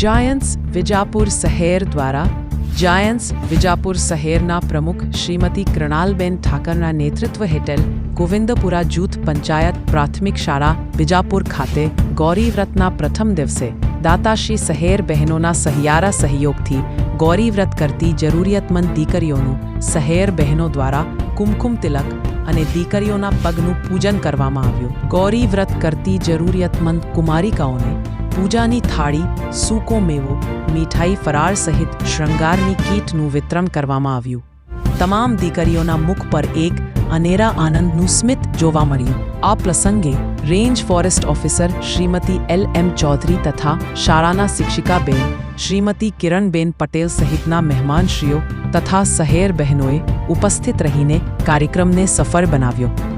Giants Vijapur શહેર દ્વારા Giants Vijapur શહેરના પ્રમુખ શ્રીમતી કૃણાલબેન ઠાકરના નેતૃત્વ હેઠળ ગોવિંદપુરા જૂથ પંચાયત પ્રાથમિક શાળા વિજાપુર ખાતે ગૌરીવ્રતના પ્રથમ દિવસે દાતાશ્રી શહેર બહેનોના સહિયારા સહયોગથી ગૌરીવ્રત કરતી જરૂરિયાતમંદ દીકરીઓનું શહેર બહેનો દ્વારા કુમકુમ તિલક અને દીકરીઓના પગનું પૂજન કરવામાં આવ્યું. ગૌરીવ્રત કરતી જરૂરિયાતમંદ કુમારિકાઓને પૂજાની થાળી, સૂકો મેવો, મીઠાઈ ફરાર સહિત શૃંગારની કીટનું વિતરણ કરવામાં આવ્યું. તમામ દીકરીઓના મુખ પર એક અનેરા આનંદનું સ્મિત જોવા મળ્યું. આ પ્રસંગે range forest officer Shrimati L M Chaudhari તથા શાળાના શિક્ષિકાબેન શ્રીમતી કિરણબેન પટેલ સહિતના મહેમાનશ્રીઓ તથા શહેર બહેનોએ ઉપસ્થિત રહીને કાર્યક્રમને સફળ બનાવ્યો.